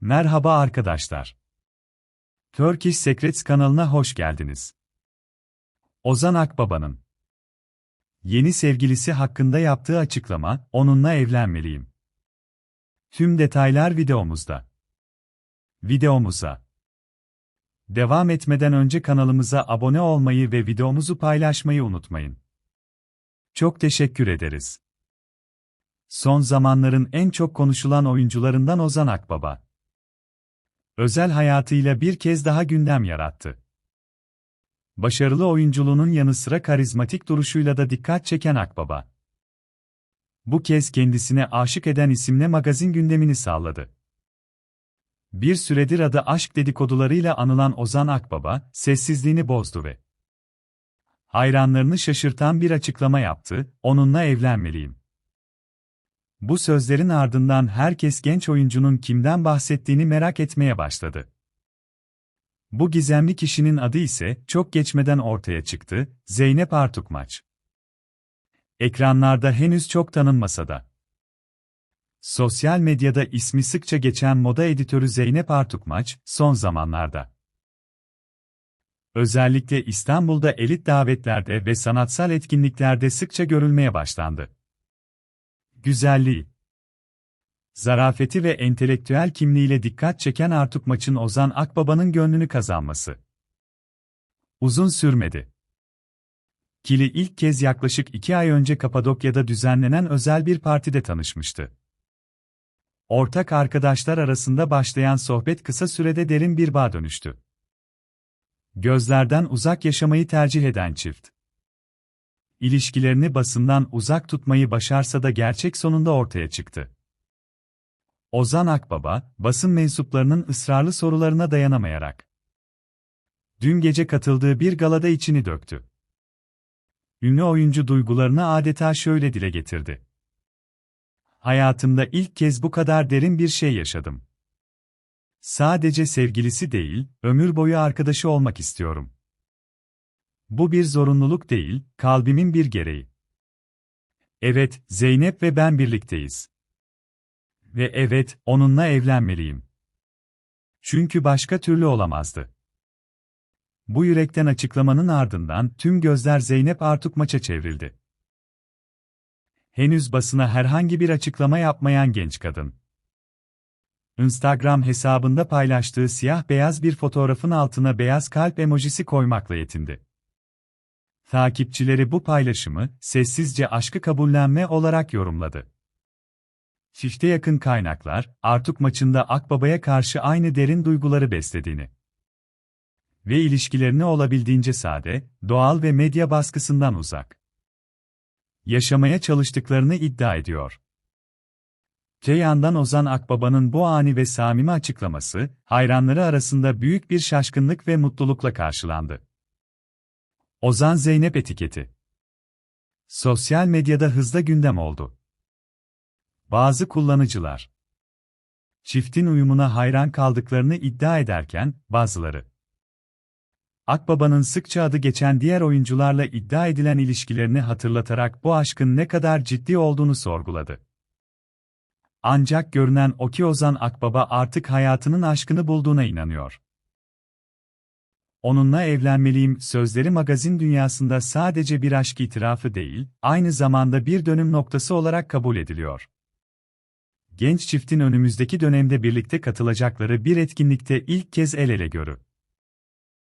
Merhaba arkadaşlar. Turkish Secrets kanalına hoş geldiniz. Ozan Akbaba'nın yeni sevgilisi hakkında yaptığı açıklama, onunla evlenmeliyim. Tüm detaylar videomuzda. Videomuza devam etmeden önce kanalımıza abone olmayı ve videomuzu paylaşmayı unutmayın. Çok teşekkür ederiz. Son zamanların en çok konuşulan oyuncularından Ozan Akbaba özel hayatıyla bir kez daha gündem yarattı. Başarılı oyunculuğunun yanı sıra karizmatik duruşuyla da dikkat çeken Akbaba. Bu kez kendisine aşık eden isimle magazin gündemini sağladı. Bir süredir adı aşk dedikodularıyla anılan Ozan Akbaba, sessizliğini bozdu ve hayranlarını şaşırtan bir açıklama yaptı, onunla evlenmeliyim. Bu sözlerin ardından herkes genç oyuncunun kimden bahsettiğini merak etmeye başladı. Bu gizemli kişinin adı ise çok geçmeden ortaya çıktı, Zeynep Artukmaç. Ekranlarda henüz çok tanınmasa da. Sosyal medyada ismi sıkça geçen moda editörü Zeynep Artukmaç, son zamanlarda. Özellikle İstanbul'da elit davetlerde ve sanatsal etkinliklerde sıkça görülmeye başlandı. Güzelliği, zarafeti ve entelektüel kimliğiyle dikkat çeken Artuk maçın Ozan Akbaba'nın gönlünü kazanması. Uzun sürmedi. Kili ilk kez yaklaşık iki ay önce Kapadokya'da düzenlenen özel bir partide tanışmıştı. Ortak arkadaşlar arasında başlayan sohbet kısa sürede derin bir bağ dönüştü. Gözlerden uzak yaşamayı tercih eden çift ilişkilerini basından uzak tutmayı başarsa da gerçek sonunda ortaya çıktı. Ozan Akbaba, basın mensuplarının ısrarlı sorularına dayanamayarak dün gece katıldığı bir galada içini döktü. Ünlü oyuncu duygularını adeta şöyle dile getirdi. Hayatımda ilk kez bu kadar derin bir şey yaşadım. Sadece sevgilisi değil, ömür boyu arkadaşı olmak istiyorum. Bu bir zorunluluk değil, kalbimin bir gereği. Evet, Zeynep ve ben birlikteyiz. Ve evet, onunla evlenmeliyim. Çünkü başka türlü olamazdı. Bu yürekten açıklamanın ardından tüm gözler Zeynep Artuk maça çevrildi. Henüz basına herhangi bir açıklama yapmayan genç kadın. Instagram hesabında paylaştığı siyah beyaz bir fotoğrafın altına beyaz kalp emojisi koymakla yetindi. Takipçileri bu paylaşımı sessizce aşkı kabullenme olarak yorumladı. Çifte yakın kaynaklar, Artuk maçında Akbaba'ya karşı aynı derin duyguları beslediğini ve ilişkilerini olabildiğince sade, doğal ve medya baskısından uzak yaşamaya çalıştıklarını iddia ediyor. Te Ozan Akbaba'nın bu ani ve samimi açıklaması, hayranları arasında büyük bir şaşkınlık ve mutlulukla karşılandı. Ozan Zeynep etiketi. Sosyal medyada hızla gündem oldu. Bazı kullanıcılar çiftin uyumuna hayran kaldıklarını iddia ederken bazıları Akbaba'nın sıkça adı geçen diğer oyuncularla iddia edilen ilişkilerini hatırlatarak bu aşkın ne kadar ciddi olduğunu sorguladı. Ancak görünen o ki Ozan Akbaba artık hayatının aşkını bulduğuna inanıyor. Onunla evlenmeliyim sözleri magazin dünyasında sadece bir aşk itirafı değil, aynı zamanda bir dönüm noktası olarak kabul ediliyor. Genç çiftin önümüzdeki dönemde birlikte katılacakları bir etkinlikte ilk kez el ele görü.